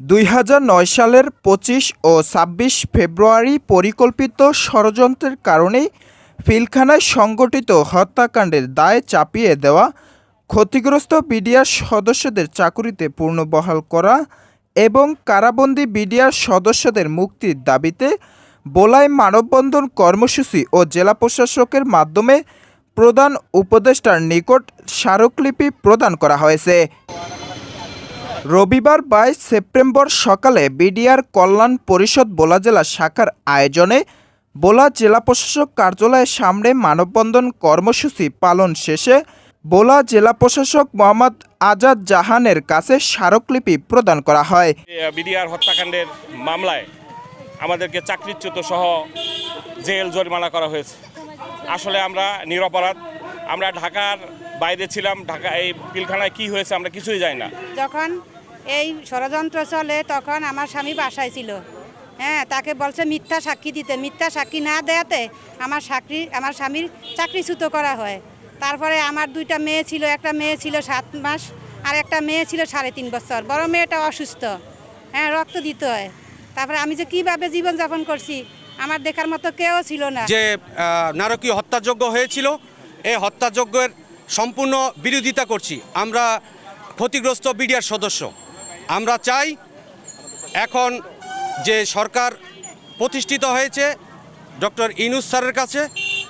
দুই হাজার নয় সালের পঁচিশ ও ছাব্বিশ ফেব্রুয়ারি পরিকল্পিত ষড়যন্ত্রের কারণেই পিলখানায় সংগঠিত হত্যাকাণ্ডের দায় চাপিয়ে দেওয়া, ক্ষতিগ্রস্ত বিডিআর সদস্যদের চাকুরিতে পুনর্বহাল করা এবং কারাবন্দী বিডিআর সদস্যদের মুক্তির দাবিতে বোলায় মানববন্ধন কর্মসূচি ও জেলা প্রশাসকের মাধ্যমে প্রধান উপদেষ্টার নিকট স্মারকলিপি প্রদান করা হয়েছে। রবিবার বাইশ সেপ্টেম্বর সকালে বিডিআর কল্যাণ পরিষদ বোলা জেলা শাখার আয়োজনে বোলা জেলা প্রশাসক কার্যালয়ের সামনে মানববন্ধন কর্মসূচি পালন শেষে বোলা জেলা প্রশাসক মোহাম্মদ আজাদ জাহানের কাছে স্মারকলিপি প্রদান করা হয়। বিডিআর হত্যাকাণ্ডের মামলায় আমাদেরকে চাকরিচ্যুত সহ জেল জরিমানা করা হয়েছে। আসলে আমরা নিরপরাধ। আমরা ঢাকার বাইরে ছিলাম ঢাকা এই পিলখানায় কি হয়েছে আমরা কিছুই জানি না। যখন এই ষড়যন্ত্র চলে তখন আমার স্বামী বাসায় ছিল। হ্যাঁ তাকে বলছে মিথ্যা সাক্ষী দিতে। মিথ্যা সাক্ষী না দেয়াতে আমার চাকরি আমার স্বামীর চাকরিচ্যুত করা হয়। তারপরে আমার দুইটা মেয়ে ছিল একটা মেয়ে ছিল সাত মাস আর একটা মেয়ে ছিল সাড়ে তিন বছর। বড় মেয়েটা অসুস্থ। হ্যাঁ রক্ত দিতে হয়। তারপরে আমি যে কীভাবে জীবনযাপন করছি আমার দেখার মতো কেউ ছিল না। যে নারকীয় হত্যাযজ্ঞ হয়েছিল এই হত্যাযজ্ঞের সম্পূর্ণ বিরোধিতা করছি। আমরা ক্ষতিগ্রস্ত বিডিআর সদস্য। আমরা চাই এখন যে সরকার প্রতিষ্ঠিত হয়েছে, ডক্টর ইনুস স্যারের কাছে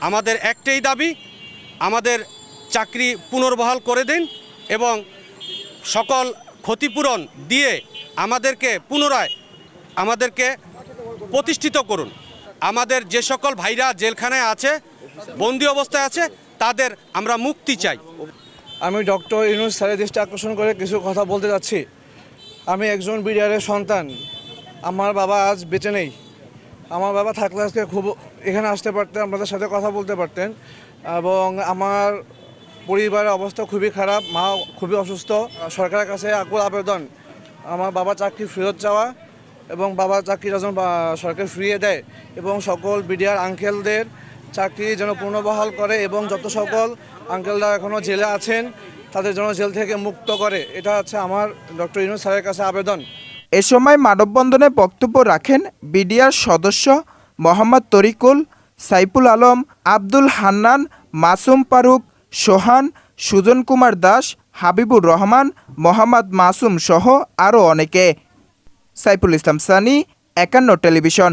আমাদের একটাই দাবি, আমাদের চাকরি পুনর্বহাল করে দিন এবং সকল ক্ষতিপূরণ দিয়ে আমাদেরকে পুনরায় আমাদেরকে প্রতিষ্ঠিত করুন। আমাদের যে সকল ভাইরা জেলখানায় আছে, বন্দি অবস্থায় আছে তাদের আমরা মুক্তি চাই। আমি ডক্টর ইউনুস স্যারের দৃষ্টি আকর্ষণ করে কিছু কথা বলতে যাচ্ছি। আমি একজন বিডিআরের সন্তান। আমার বাবা আজ বেঁচে নেই। আমার বাবা থাকলে আজকে খুব এখানে আসতে পারতেন, আপনাদের সাথে কথা বলতে পারতেন। এবং আমার পরিবারের অবস্থা খুবই খারাপ মা খুবই অসুস্থ। সরকারের কাছে আকুল আবেদন। আমার বাবা চাকরি ফেরত চাওয়া এবং বাবা চাকরি যেন সরকার ফিরিয়ে দেয় এবং সকল বিডিআর আঙ্কেলদের চাকরি যেন পুনর্বহাল করে এবং যত সকল আঙ্কেলরা এখনও জেলে আছেন, তাদের যেন জেল থেকে মুক্ত করে। এটা হচ্ছে আমার ডক্টর ইউনুস স্যারের কাছে আবেদন। এ সময় মানববন্ধনে বক্তব্য রাখেন বিডিআর সদস্য মোহাম্মদ তরিকুল, সাইফুল আলম, আব্দুল হান্নান, মাসুম ফারুক, সোহান, সুজন কুমার দাস, হাবিবুর রহমান, মোহাম্মদ মাসুম সহ আরও অনেকে। সাইফুল ইসলাম সানি, একান্ন টেলিভিশন।